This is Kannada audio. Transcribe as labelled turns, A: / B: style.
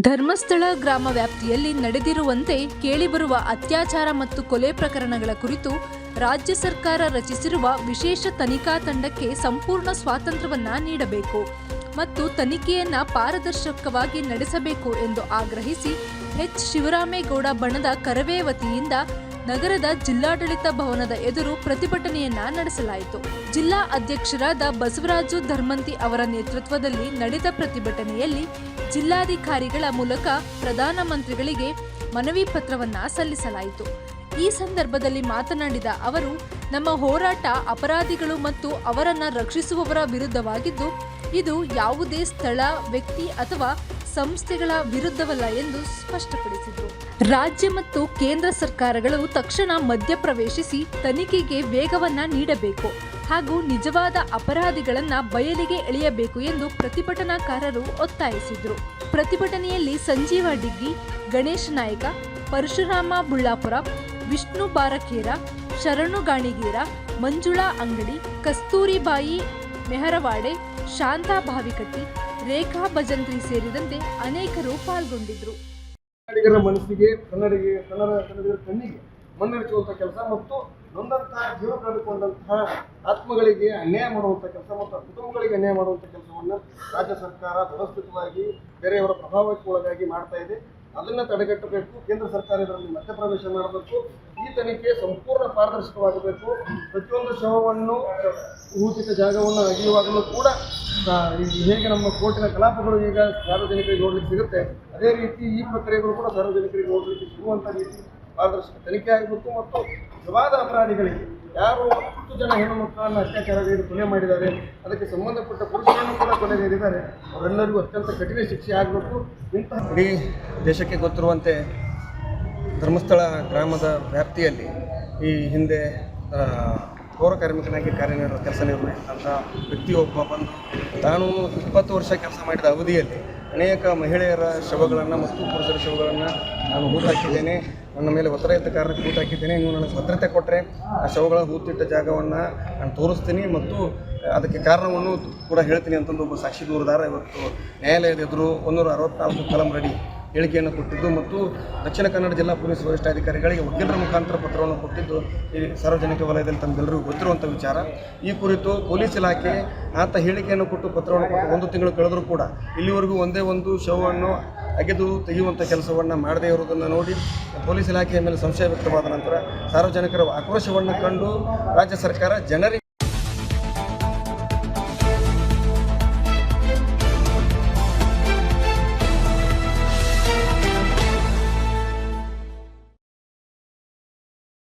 A: ಧರ್ಮಸ್ಥಳ ಗ್ರಾಮ ವ್ಯಾಪ್ತಿಯಲ್ಲಿ ನಡೆದಿರುವಂತೆ ಕೇಳಿಬರುವ ಅತ್ಯಾಚಾರ ಮತ್ತು ಕೊಲೆ ಪ್ರಕರಣಗಳ ಕುರಿತು ರಾಜ್ಯ ಸರ್ಕಾರ ರಚಿಸಿರುವ ವಿಶೇಷ ತನಿಖಾ ತಂಡಕ್ಕೆ ಸಂಪೂರ್ಣ ಸ್ವಾತಂತ್ರ್ಯವನ್ನ ನೀಡಬೇಕು ಮತ್ತು ತನಿಖೆಯನ್ನ ಪಾರದರ್ಶಕವಾಗಿ ನಡೆಸಬೇಕು ಎಂದು ಆಗ್ರಹಿಸಿ ಎಚ್. ಶಿವರಾಮೇಗೌಡ ಬಣದ ಕರವೇ ವತಿಯಿಂದ ನಗರದ ಜಿಲ್ಲಾಡಳಿತ ಭವನದ ಎದುರು ಪ್ರತಿಭಟನೆಯನ್ನ ನಡೆಸಲಾಯಿತು. ಜಿಲ್ಲಾ ಅಧ್ಯಕ್ಷರಾದ ಬಸವರಾಜು ಧರ್ಮಂತಿ ಅವರ ನೇತೃತ್ವದಲ್ಲಿ ನಡೆದ ಪ್ರತಿಭಟನೆಯಲ್ಲಿ ಜಿಲ್ಲಾಧಿಕಾರಿಗಳ ಮೂಲಕ ಪ್ರಧಾನಮಂತ್ರಿಗಳಿಗೆ ಮನವಿ ಪತ್ರವನ್ನ ಸಲ್ಲಿಸಲಾಯಿತು. ಈ ಸಂದರ್ಭದಲ್ಲಿ ಮಾತನಾಡಿದ ಅವರು, ನಮ್ಮ ಹೋರಾಟ ಅಪರಾಧಿಗಳು ಮತ್ತು ಅವರನ್ನ ರಕ್ಷಿಸುವವರ ವಿರುದ್ಧವಾಗಿದ್ದು, ಇದು ಯಾವುದೇ ಸ್ಥಳ, ವ್ಯಕ್ತಿ ಅಥವಾ ಸಂಸ್ಥೆಗಳ ವಿರುದ್ಧವಲ್ಲ ಎಂದು ಸ್ಪಷ್ಟಪಡಿಸಿದರು. ರಾಜ್ಯ ಮತ್ತು ಕೇಂದ್ರ ಸರ್ಕಾರಗಳು ತಕ್ಷಣ ಮಧ್ಯಪ್ರವೇಶಿಸಿ ತನಿಖೆಗೆ ವೇಗವನ್ನ ನೀಡಬೇಕು ಹಾಗೂ ನಿಜವಾದ ಅಪರಾಧಿಗಳನ್ನ ಬಯಲಿಗೆ ಎಳೆಯಬೇಕು ಎಂದು ಪ್ರತಿಭಟನಾಕಾರರು ಒತ್ತಾಯಿಸಿದರು. ಪ್ರತಿಭಟನೆಯಲ್ಲಿ ಸಂಜೀವ ಡಿಗ್ಗಿ, ಗಣೇಶ ನಾಯಕ, ಪರಶುರಾಮ ಬುಳ್ಳಾಪುರ, ವಿಷ್ಣು ಬಾರಕೇರ, ಶರಣು ಗಾಣಿಗೀರ, ಮಂಜುಳಾ ಅಂಗಡಿ, ಕಸ್ತೂರಿಬಾಯಿ ಮೆಹರವಾಡೆ, ಶಾಂತಾ ಭಾವಿಕಟ್ಟಿ ರೇಖಾ ಭಜಂತ್ರಿ ಸೇರಿದಂತೆ ಅನೇಕರು ಪಾಲ್ಗೊಂಡಿದ್ದರು.
B: ಕನ್ನಡಿಗರ ಮನಸ್ಸಿಗೆ, ಕನ್ನಡಿಗೆ, ಕನ್ನಡ ಕನ್ನಡಿಗರ ಕಣ್ಣಿಗೆ ಮಣ್ಣರಿಸುವಂಥ ಕೆಲಸ ಮತ್ತು ನೊಂದಂತಹ ಜೀವ ಕಳೆದುಕೊಂಡಂತಹ ಆತ್ಮಗಳಿಗೆ ಅನ್ಯಾಯ ಮಾಡುವಂಥ ಕೆಲಸ ಮತ್ತು ಕುಟುಂಬಗಳಿಗೆ ಅನ್ಯಾಯ ಮಾಡುವಂಥ ಕೆಲಸವನ್ನು ರಾಜ್ಯ ಸರ್ಕಾರ ವ್ಯವಸ್ಥಿತವಾಗಿ ಬೇರೆಯವರ ಪ್ರಭಾವಕ್ಕೆ ಒಳಗಾಗಿ ಮಾಡ್ತಾ ಇದೆ. ಅದನ್ನು ತಡೆಗಟ್ಟಬೇಕು. ಕೇಂದ್ರ ಸರ್ಕಾರ ಇದರಲ್ಲಿ ಮಧ್ಯಪ್ರವೇಶ ಮಾಡಬೇಕು. ಈ ತನಿಖೆ ಸಂಪೂರ್ಣ ಪಾರದರ್ಶಕವಾಗಬೇಕು. ಪ್ರತಿಯೊಂದು ಶವವನ್ನು ಊಹಿತ ಜಾಗವನ್ನು ಅಗಿಯುವಾಗಲೂ ಕೂಡ ಹೇಗೆ ನಮ್ಮ ಕೋರ್ಟಿನ ಕಲಾಪಗಳು ಈಗ ಸಾರ್ವಜನಿಕರಿಗೆ ನೋಡ್ಲಿಕ್ಕೆ ಸಿಗುತ್ತೆ, ಅದೇ ರೀತಿ ಈ ಪ್ರಕ್ರಿಯೆಗಳು ಕೂಡ ಸಾರ್ವಜನಿಕರಿಗೆ ನೋಡ್ಲಿಕ್ಕೆ ಸಿಗುವಂಥ ರೀತಿ ಪಾರದರ್ಶಕ ತನಿಖೆ ಆಗಬೇಕು ಮತ್ತು ನಿಜವಾದ ಅಪರಾಧಿಗಳಿಗೆ ಯಾರು ಹತ್ತು ಜನ ಹೆಣ್ಣು ಮಕ್ಕಳನ್ನು ಅತ್ಯಾಚಾರಗೈದು ಕೊಲೆ ಮಾಡಿದ್ದಾರೆ, ಅದಕ್ಕೆ ಸಂಬಂಧಪಟ್ಟ ಪುರುಷರನ್ನು ಕೂಡ ಕೊಲೆಗೈದಿದ್ದಾರೆ ಅವರೆಲ್ಲರಿಗೂ ಅತ್ಯಂತ ಕಠಿಣ ಶಿಕ್ಷೆ ಆಗಬೇಕು. ಇಂತಹ ಇಡೀ ದೇಶಕ್ಕೆ ಗೊತ್ತಿರುವಂತೆ ಧರ್ಮಸ್ಥಳ ಗ್ರಾಮದ ವ್ಯಾಪ್ತಿಯಲ್ಲಿ ಈ ಹಿಂದೆ ಪೌರ ಕಾರ್ಮಿಕನಾಗಿ ಕಾರ್ಯನಿರ್ವ ಕೆಲಸ ನಿರ್ವಹಿಸಿದಂಥ ವ್ಯಕ್ತಿಯೊಬ್ಬ ಬಂದು ತಾನು ಇಪ್ಪತ್ತು ವರ್ಷ ಕೆಲಸ ಮಾಡಿದ ಅವಧಿಯಲ್ಲಿ ಅನೇಕ ಮಹಿಳೆಯರ ಶವಗಳನ್ನು ಮತ್ತು ಪುರುಷರ ಶವಗಳನ್ನು ನಾನು ಹೂತಾಕಿದ್ದೇನೆ ನನ್ನ ಮೇಲೆ ಒತ್ತಡ ಎತ್ತ ಕಾರಣಕ್ಕೆ ಹೂತಾಕಿದ್ದೇನೆ ನೀವು ನನಗೆ ಭದ್ರತೆ ಕೊಟ್ಟರೆ ಆ ಶವಗಳ ಹೂತಿಟ್ಟ ಜಾಗವನ್ನು ನಾನು ತೋರಿಸ್ತೀನಿ ಮತ್ತು ಅದಕ್ಕೆ ಕಾರಣವನ್ನು ಕೂಡ ಹೇಳ್ತೀನಿ ಅಂತಂದು ಒಬ್ಬ ಸಾಕ್ಷಿ ದೂರದಾರ ಇವತ್ತು ನ್ಯಾಯಾಲಯದ ಎದುರು ಒಂದೂರ ಅರವತ್ತ್ನಾಲ್ಕು ಕಲಂ ರಡಿ ಹೇಳಿಕೆಯನ್ನು ಕೊಟ್ಟಿದ್ದು ಮತ್ತು ದಕ್ಷಿಣ ಕನ್ನಡ ಜಿಲ್ಲಾ ಪೊಲೀಸ್ ವರಿಷ್ಠಾಧಿಕಾರಿಗಳಿಗೆ ವಕೀಲರ ಮುಖಾಂತರ ಪತ್ರವನ್ನು ಕೊಟ್ಟಿದ್ದು ಈ ಸಾರ್ವಜನಿಕ ವಲಯದಲ್ಲಿ ತಮಗೆಲ್ಲರಿಗೂ ಗೊತ್ತಿರುವಂಥ ವಿಚಾರ. ಈ ಕುರಿತು ಪೊಲೀಸ್ ಇಲಾಖೆ ಆತ ಹೇಳಿಕೆಯನ್ನು ಕೊಟ್ಟು ಪತ್ರವನ್ನು ಕೊಟ್ಟು ಒಂದು ತಿಂಗಳು ಕಳೆದರೂ ಕೂಡ ಇಲ್ಲಿವರೆಗೂ ಒಂದೇ ಒಂದು ಶವವನ್ನು ಅಗೆದು ತೆಗೆಯುವಂಥ ಕೆಲಸವನ್ನು ಮಾಡದೇ ಇರುವುದನ್ನು ನೋಡಿ ಪೊಲೀಸ್ ಇಲಾಖೆಯ ಮೇಲೆ ಸಂಶಯ ವ್ಯಕ್ತವಾದ ನಂತರ ಸಾರ್ವಜನಿಕರ ಆಕ್ರೋಶವನ್ನು ಕಂಡು ರಾಜ್ಯ ಸರ್ಕಾರ ಜನರಿಗೆ